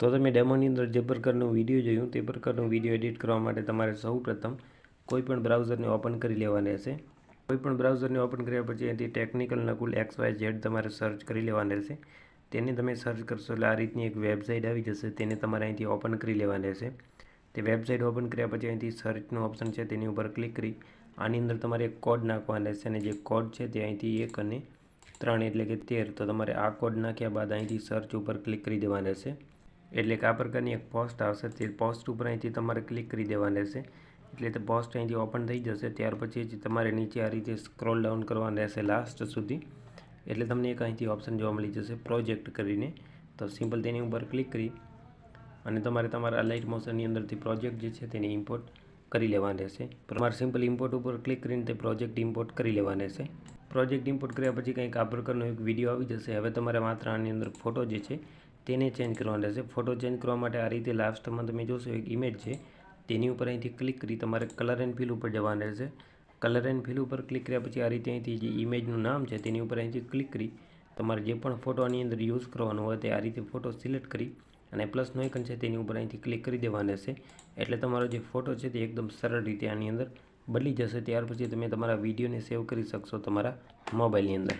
તો તમે ડેમોની અંદર જે પ્રકારનો વીડિયો જોયું, તે પ્રકારનો વીડિયો એડિટ કરવા માટે તમારે સૌ પ્રથમ કોઈપણ બ્રાઉઝરને ઓપન કરી લેવાની રહેશે કોઈપણ બ્રાઉઝરને ઓપન કર્યા પછી અહીંથી technical Nakul X, Y, Z તમારે સર્ચ કરી લેવાની રહેશે તેને તમે સર્ચ કરશો એટલે આ રીતની એક વેબસાઇટ આવી જશે, તેને તમારે અહીંથી ઓપન કરી લેવાની રહેશે તે વેબસાઇટ ઓપન કર્યા પછી અહીંથી સર્ચનું ઓપ્શન છે, તેની ઉપર ક્લિક કરી, આની અંદર તમારે એક કોડ નાખવાનો રહેશે અને જે કોડ છે તે અહીંથી એક અને ત્રણ એટલે કે તેર, તો તમારે આ કોડ નાખ્યા બાદ અહીંથી સર્ચ ઉપર ક્લિક કરી દેવાનું રહેશે એટલે કે આ પ્રકારની એક પોસ્ટ આવશે, તે પોસ્ટ ઉપર અહીંથી તમારે ક્લિક કરી દેવાનું રહેશે એટલે તે પોસ્ટ અહીંથી ઓપન થઈ જશે, ત્યાર પછી તમારે નીચે આ રીતે સ્ક્રોલ ડાઉન કરવાનું રહેશે લાસ્ટ સુધી. એટલે તમને એક અહીંથી ઓપ્શન જોવા મળી જશે પ્રોજેક્ટ કરીને. તો સિમ્પલ તેની ઉપર ક્લિક કરી અને તમારે તમારા લાઇટ મોશનની અંદરથી પ્રોજેક્ટ જે છે તેને ઇમ્પોર્ટ કરી લેવાનું રહેશે તમારે સિમ્પલ ઇમ્પોર્ટ ઉપર ક્લિક કરીને તે પ્રોજેક્ટ ઇમ્પોર્ટ કરી લેવાનું રહેશે પ્રોજેક્ટ ઇમ્પોર્ટ કર્યા પછી કંઈક આ પ્રકારનો એક વીડિયો આવી જશે. હવે તમારે માત્ર આની અંદર ફોટો જે છે તેને ચેન્જ કરવાનો રહેશે. ફોટો ચેન્જ કરવા માટે આ રીતે લાસ્ટમાં તમે જોશો એક ઇમેજ છે. તેની ઉપર અહીંથી ક્લિક કરી તમારે કલર એન્ડ ફિલ ઉપર જવાનું રહેશે. કલર એન્ડ ફિલ ઉપર ક્લિક કર્યા પછી આ રીતે અહીંથી જે ઇમેજનું નામ છે તેની ઉપર અહીંથી ક્લિક કરી તમારે જે પણ ફોટો આની અંદર યુઝ કરવાનો હોય તે આ રીતે ફોટો સિલેક્ટ કરી અને પ્લસનો આઇકન છે તેની ઉપર અહીંથી ક્લિક કરી દેવાનું રહેશે. એટલે તમારો જે ફોટો છે તે એકદમ સરળ રીતે આની અંદર બદલી જશે. ત્યાર પછી તમે તમારા વિડીયોને સેવ કરી શકશો તમારા મોબાઈલની અંદર.